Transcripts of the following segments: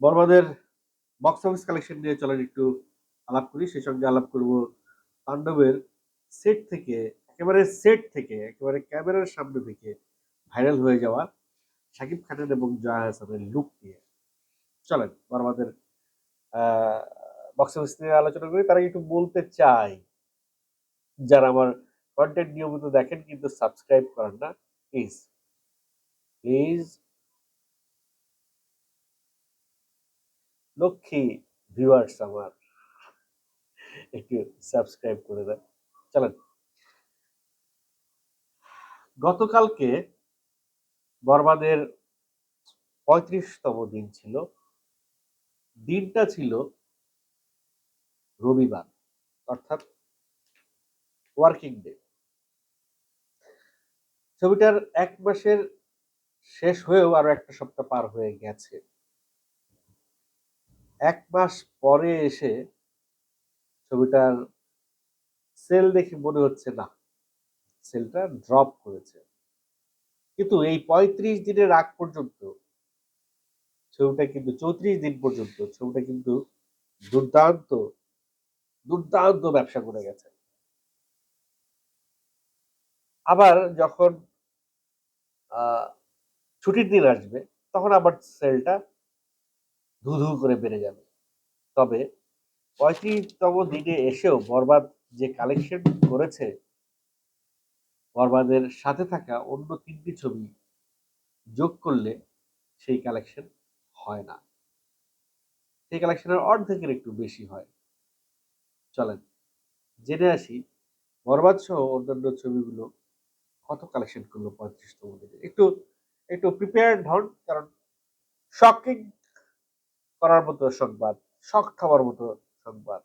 বর্মাদের box office collection নিয়ে চলেন একটু আলাপ করি। সেই সঙ্গে আলাপ করব পাণ্ডবের সেট থেকে, একেবারে সেট থেকে, একেবারে ক্যামেরার সামনে থেকে ভাইরাল হয়ে যাওয়া শাকিব খানের এবং জয়া হাসানের লুক নিয়ে। চলেন বর্মাদের বক্স অফিস নিয়ে আলোচনা করি। তারা একটু বলতে চাই যারা আমার কন্টেন্ট নিয়মিত দেখেন কিন্তু সাবস্ক্রাইব করেন না প্লিজ প্লিজ লক্ষ্মী ভিউয়ার্স আমার একটু সাবস্ক্রাইব করে দেন। চলেন। গতকালকে বরবাদের পঁয়ত্রিশতম দিন ছিল। দিনটা ছিল রবিবার, অর্থাৎ ওয়ার্কিং ডে ছবিটার এক মাসের শেষ হয়েও আরও একটা সপ্তাহ পার হয়ে গেছে। এক মাস পরে এসে ছবিটার সেল দেখে মনে হচ্ছে, না, সেলটা ড্রপ করেছে। কিন্তু এই পঁয়ত্রিশ দিনের আগ পর্যন্ত, ছবিটা কিন্তু চৌত্রিশ দিন পর্যন্ত, ছবিটা কিন্তু দুর্দান্ত দুর্দান্ত ব্যবসা করে গেছে। আবার যখন ছুটির দিন আসবে, তখন আবার সেলটা ধু ধু করে বেড়ে যাবে। তবে পঁয়ত্রিশতম দিনে এসেও বরবাদ যে কালেকশন করেছে, বরবাদের সাথে থাকা অন্য তিনটি ছবি যোগ করলে সেই কালেকশন হয় না। সেই কালেকশনের অর্ধেকের একটু বেশি হয়। চলেন, জেনে আসি বরবাদ সহ অন্যান্য ছবিগুলো কত কালেকশন করল পঁয়ত্রিশতম দিনে। একটু একটু প্রিপেয়ার্ড হন, কারণ শকিং করার মতো সংবাদ, শখ খাওয়ার মতো সংবাদ।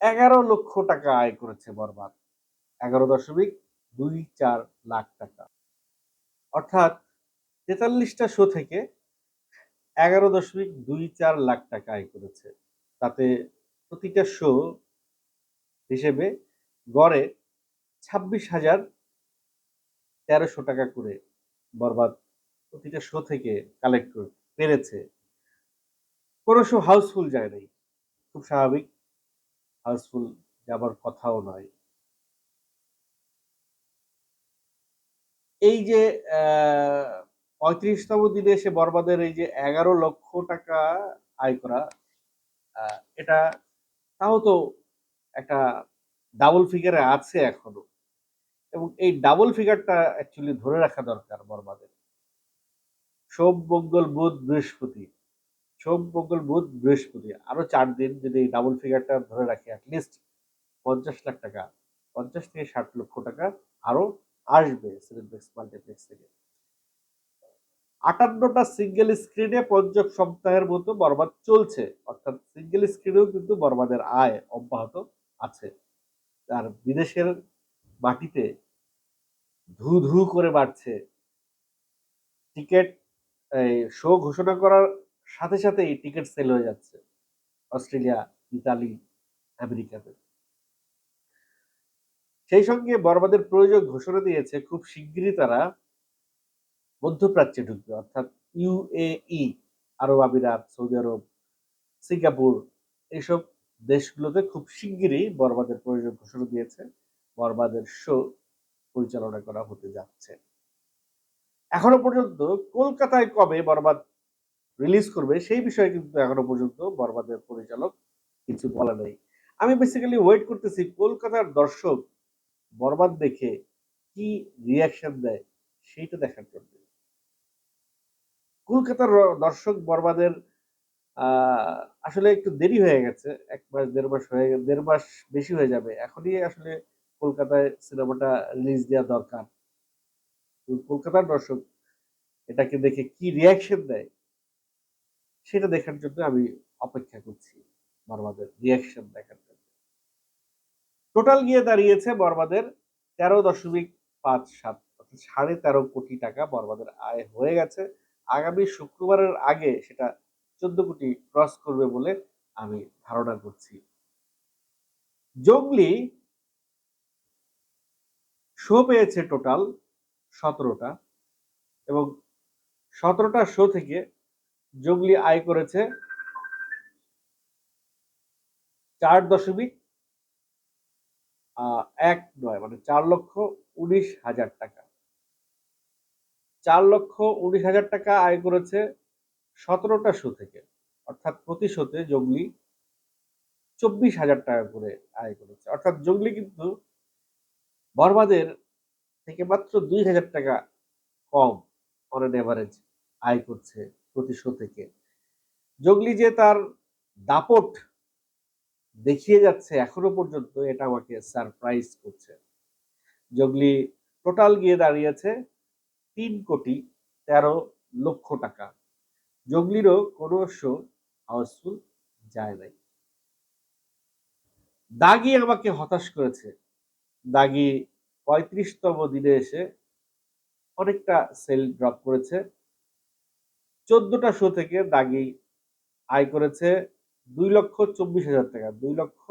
এগারো লক্ষ টাকা আয় করেছে বরবাদ। এগারো দশমিক দুই চার লাখ টাকা। অর্থাৎ তেতাল্লিশটা শো থেকে এগারো দশমিক দুই চার লাখ টাকা আয় করেছে। তাতে প্রতিটা শো হিসেবে গড়ে ছাব্বিশ হাজার তেরোশো টাকা করে বরবাদ প্রতিটা শো থেকে কালেক্ট করে পেরেছে। কোনো হাউসফুল যায় নাই। খুব স্বাভাবিক। হাউসফুল যাবার কথাও নয়। এই যে পঁয়ত্রিশতম দিনে এসে বরবাদের এই যে এগারো লক্ষ টাকা আয় করা এটা তাও তো একটা ডাবল ফিগারে আছে এখনও। এবং এই ডাবল ফিগারটা অ্যাকচুয়ালি ধরে রাখা দরকার বরবাদের। সোম, মঙ্গল, বুধ, বৃহস্পতি। সোম মঙ্গল বুধ বৃহস্পতি। আরও চার দিন যদি ডাবল ফিগারটা ধরে রাখি অ্যাটলিস্ট পঞ্চাশ লাখ টাকা, পঞ্চাশ থেকে ষাট লক্ষ টাকা আরও আসবে সিনেপ্লেক্স মাল্টিপ্লেক্স থেকে। আটান্নটা সিঙ্গেল স্ক্রিনে পঞ্চম সপ্তাহের মতো বরবাদ চলছে। অর্থাৎ সিঙ্গেল স্ক্রিনেও কিন্তু বরবাদের আয় অব্যাহত আছে। আর বিদেশের মাটিতে ধু ধু করে বাড়ছে। টিকিট, এই শো ঘোষণা করার সাথে সাথেই টিকিট সেল হয়ে যাচ্ছে অস্ট্রেলিয়া, ইতালি, আমেরিকাতে। সেই সঙ্গে বরবাদের প্রয়োজন ঘোষণা দিয়েছে খুব শিগগিরই তারা মধ্যপ্রাচ্যে ঢুকবে, অর্থাৎ ইউএই আরব আমিরাত, সৌদি আরব, সিঙ্গাপুর এইসব দেশগুলোতে খুব শিগগিরই বরবাদের প্রয়োজন ঘোষণা দিয়েছে। বরবাদের শো পরিচালনা করা হতে যাচ্ছে। এখনও পর্যন্ত কলকাতায় কবে বরবাদ রিলিজ করবে, সেই বিষয়ে কিন্তু এখনও পর্যন্ত বরবাদের পরিচালক কিছু বলে নেই। আমি বেসিক্যালি ওয়েট করতেছি কলকাতার দর্শক বরবাদ দেখে কি রিয়াকশন দেয় সেইটা দেখার জন্য। কলকাতার দর্শক বরবাদের আসলে একটু দেরি হয়ে গেছে, এক মাস, দেড় মাস হয়ে, দেড় মাস বেশি হয়ে যাবে। এখনই আসলে কলকাতায় সিনেমাটা রিলিজ দেওয়া দরকার। কলকাতার দর্শক এটাকে দেখে কি রিয়াকশন দেয় সেটা দেখার জন্য আমি অপেক্ষা করছি বরবাদের রিয়াকশন দেখার জন্য। টোটাল গিয়ে দাঁড়িয়েছে বরবাদের তেরো দশমিক পাঁচ সাত সাড়ে তেরো কোটি টাকা বরবাদের আয় হয়ে গেছে। আগামী শুক্রবারের আগে সেটা চোদ্দ কোটি ক্রস করবে বলে আমি ধারণা করছি। জঙ্গলি শো পেয়েছে টোটাল সতেরোটা এবং সতেরোটা শো থেকে জঙ্গলি আয় করেছে চার দশমিক এক নয় মানে চার লক্ষ উনিশ হাজার টাকা। চার লক্ষ উনিশ হাজার টাকা আয় করেছে সতেরোটা শো থেকে, অর্থাৎ প্রতি শোতে জঙ্গলি চব্বিশ হাজার টাকা করে আয় করেছে। অর্থাৎ জঙ্গলি কিন্তু বরবাদের থেকে মাত্র দুই হাজার টাকা কম অন এভারেজ আয় করছে। প্রতি শো থেকে। জঙ্গলি যে তার দাপট দেখিয়ে যাচ্ছে এখনও পর্যন্ত, এটা আমাকে সারপ্রাইজ করছে। জঙ্গলি টোটাল গিয়ে দাঁড়িয়েছে তিন কোটি তেরো লক্ষ টাকা। জঙ্গলিরও কোনো শো হাউসফুল যায় নাই। দাগি আমাকে হতাশ করেছে। দাগি পঁয়ত্রিশতম দিনে এসে অনেকটা সেল ড্রপ করেছে। চোদ্দটা শো থেকে দাগি আয় করেছে দুই লক্ষ চব্বিশ হাজার টাকা, দুই লক্ষ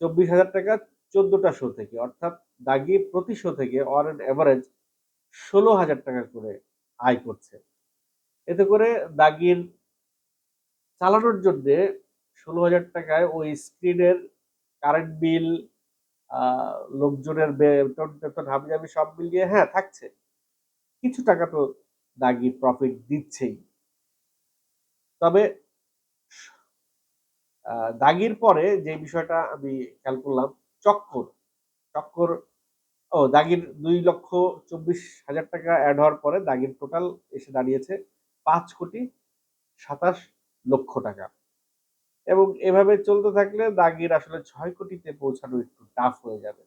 চব্বিশ হাজার টাকা চোদ্দটা শো থেকে। অর্থাৎ দাগি প্রতি শো থেকে অন অ্যান অ্যাভারেজ ষোলো হাজার টাকা করে আয় করছে। এতে করে দাগির চালানোর জন্য ষোলো হাজার টাকায় ওই স্ক্রিনের কারেন্ট বিল লোকজনের বেতন টেতন হাবি সব মিলিয়ে হ্যাঁ থাকছে। কিছু টাকা তো দাগি প্রফিট দিচ্ছেই। তবে দাগির পরে যে বিষয়টা আমি খেয়াল করলাম, চক্কর। চক্কর, ও, দাগির দুই লক্ষ চব্বিশ হাজার টাকা অ্যাড হওয়ার পরে দাগির টোটাল এসে দাঁড়িয়েছে পাঁচ কোটি সাতাশ লক্ষ টাকা। এবং এভাবে চলতে থাকলে দাগির আসলে ছয় কোটিতে পৌঁছানো একটু টাফ হয়ে যাবে।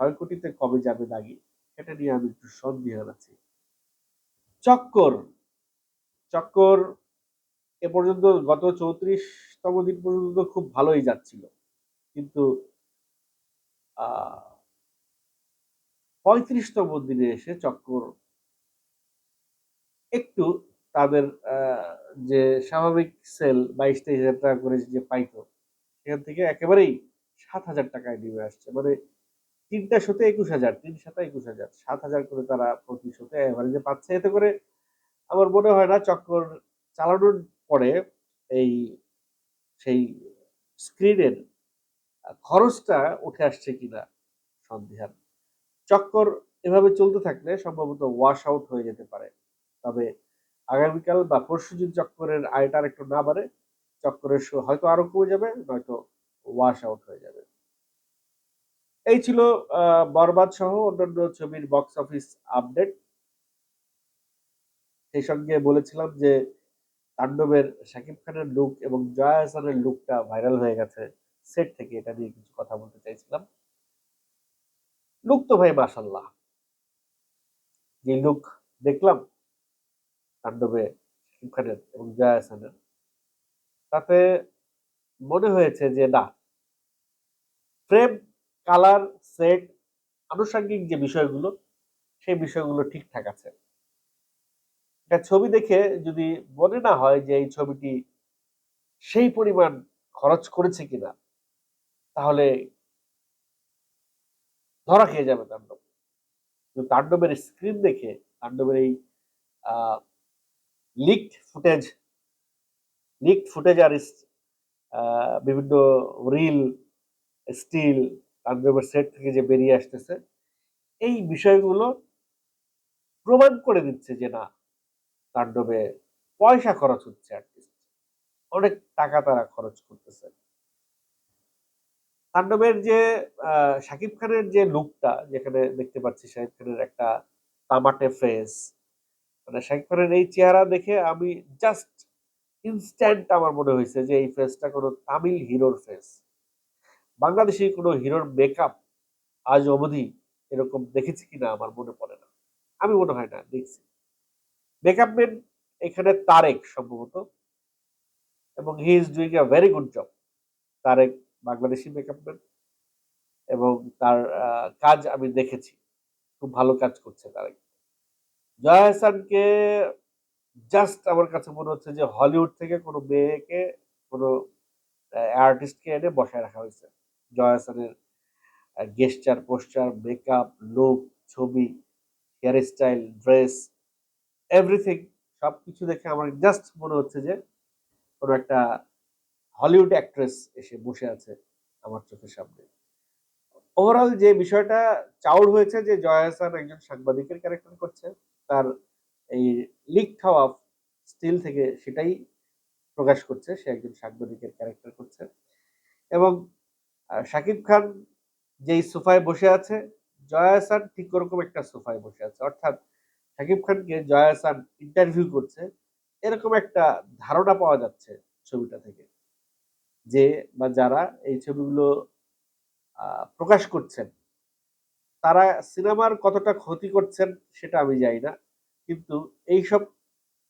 ছয় কোটিতে কবে যাবে দাগি? সেটা নিয়ে আমি একটু সন্দেহ আছি। চক্কর। চক্কর এ পর্যন্ত গত চৌত্রিশতম দিন পর্যন্ত খুব ভালোই যাচ্ছিল। কিন্তু পঁয়ত্রিশতম দিনে এসে চক্কর একটু তাদের যে স্বাভাবিক সেল বাইশ তেইশ হাজার টাকা করে যে পাইতো, সেখান থেকে একেবারেই সাত হাজার টাকায় নেমে আসছে। মানে তিনটা শোতে একুশ হাজার, তিন সাথে একুশ হাজার, সাত হাজার করে তারা প্রতি শোতে এভারেজে পাচ্ছে। এতে করে আমার মনে হয় না চক্কর চালানোর পরে এই সেই স্ক্রিনের খরচটা উঠে আসছে কিনা সন্দেহান চক্কর এভাবে চলতে থাকলে সম্ভবত ওয়াশ আউট হয়ে যেতে পারে। তবে আগামীকাল বা পরশু দিন চক্করের আয়টা একটু না বাড়ে, চক্করের হয়তো আরও কমে যাবে, নয়তো ওয়াশ আউট হয়ে যাবে। এই ছিল বরবাদ সহ অন্যান্য ছবির বক্স অফিস আপডেট সেই সঙ্গে বলেছিলাম যে, তাণ্ডবের শাকিব খানের লুক এবং জয়া হাসানের লুকটা ভাইরাল হয়ে গেছে সেট থেকে, এটা নিয়ে কিছু কথা বলতে চাইছিলাম। লুক তো ভাই মাসাল্লাহ যে লুক দেখলাম, তাণ্ডবে শাকিব খানের এবং জয়া হাসানের, তাতে মনে হয়েছে যে না ফ্রেম কালার, সেট, আনুষঙ্গিক যে বিষয়গুলো, সেই বিষয়গুলো ঠিকঠাক আছে। একটা ছবি দেখে যদি মনে না হয় যে এই ছবিটি সেই পরিমাণ খরচ করেছে কিনা, তাহলে ধরা খেয়ে যাবে তাণ্ডব। কিন্তু তাণ্ডবের স্ক্রিন দেখে, তাণ্ডবের এই লিকড ফুটেজ লিকড ফুটেজ আর বিভিন্ন রিল স্টিল তাণ্ডবের সেট থেকে যে বেরিয়ে আসতেছে, এই বিষয়গুলো প্রমাণ করে দিচ্ছে যে না, তাণ্ডবে পয়সা খরচ হচ্ছে আর্টিস্ট অনেক টাকা তারা খরচ করতেছে। তাণ্ডবের যে শাকিব খানের যে লুকটা যেখানে দেখতে পাচ্ছি শাকিব খানের একটা তামাটে ফেস মানে শাকিব খানের এই চেহারা দেখে আমি জাস্ট ইনস্ট্যান্ট আমার মনে হয়েছে যে এই ফেসটা কোনো তামিল হিরোর ফেস বাংলাদেশি কোনো হিরোর মেকআপ আজ অবধি এরকম দেখেছি কিনা আমার মনে পড়ে না। আমি মনে হয় না, দেখছি। মেকআপ ম্যান এখানে তারেক সম্ভবত, এবং he is doing a very good job Tarek Bangladeshi makeup man এবং তার কাজ আমি দেখেছি। খুব ভালো কাজ করছে তারেক। জয়া হাসানকে জাস্ট আমার কাছে মনে হচ্ছে যে হলিউড থেকে কোনো মেয়েকে, কোনো আর্টিস্টকে এনে বসায় রাখা হয়েছে। জয়া হাসানের গেস্টার পোস্টার মেকআপ লুক ছবি হেয়ার স্টাইল ড্রেস এভরিথিং সব কিছু দেখে আমার জাস্ট মনে হচ্ছে যে কোনো একটা হলিউড অ্যাক্ট্রেস এসে বসে আছে আমার চোখের সামনে। ওভারঅল যে বিষয়টা চাউর হয়েছে যে জয় হাসান একজন সাংবাদিকের ক্যারেক্টার করছে, তার এই লিক হওয়া স্টিল থেকে সেটাই প্রকাশ করছে, সে একজন সাংবাদিকের ক্যারেক্টার করছে। এবং শাকিব খান যেই সোফায় বসে আছে, জয়া হাসান ঠিক ওরকম একটা সোফায় বসে আছে। অর্থাৎ শাকিব খানকে জয়া হাসান ইন্টারভিউ করছে, এরকম একটা ধারণা পাওয়া যাচ্ছে ছবিটা থেকে যে বা যারা এই ছবিগুলো প্রকাশ করছেন, তারা সিনেমার কতটা ক্ষতি করছেন সেটা আমি জানি না। কিন্তু এইসব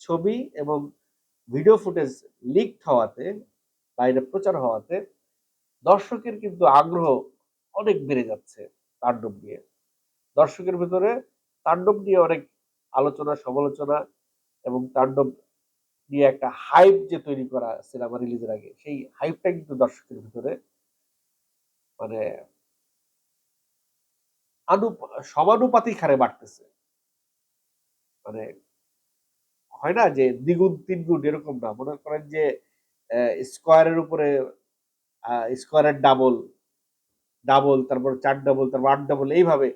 ছবি এবং ভিডিও ফুটেজ লিক হওয়াতে বাইরে প্রচার হওয়াতে দর্শকের কিন্তু আগ্রহ অনেক বেড়ে যাচ্ছে তাণ্ডব নিয়ে। দর্শকের ভিতরে তাণ্ডব নিয়ে অনেক আলোচনা, সমালোচনা এবং তাণ্ডব নিয়ে একটা হাইপ যে তৈরি করা সিনেমা রিলিজের আগে, সেই হাইপটা কিন্তু দর্শকের ভিতরে মানে সমানুপাতিক হারে বাড়তেছে। মানে হয় না যে দ্বিগুণ, তিনগুণ এরকম না। মনে করেন যে স্কোয়ারের উপরে স্কোয়ারের ডাবল ডাবল তারপর চার ডাবল তারপর আট ডাবল এইভাবে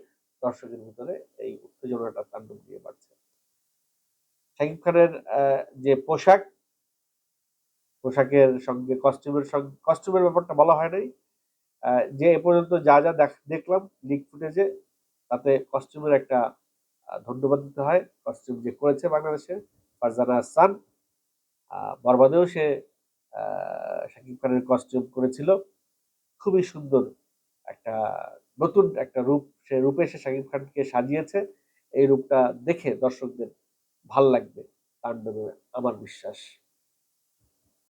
দর্শকের ভিতরে এই উত্তেজনাটা তাণ্ডব দিয়ে বাড়ছে। শাকিব খানের যে পোশাক পোশাকের সঙ্গে কস্টিউমের সঙ্গে কস্টিউমের ব্যাপারটা বলা হয় নাই। যে এ পর্যন্ত যা যা দেখ- দেখলাম লিক ফুটেজে তাতে কস্টিউমের একটা ধন্যবাদ দিতে হয়। কস্টিউম যে করেছে বাংলাদেশে ফারজানা আহ, বরবাদেও সে শাকিব খানের কস্টিউম করেছিল। খুবই সুন্দর একটা নতুন একটা রূপ, সে রূপে সে শাকিব খানকে সাজিয়েছে। এই রূপটা দেখে দর্শকদের ভালো লাগবে তাণ্ডবে আমার বিশ্বাস।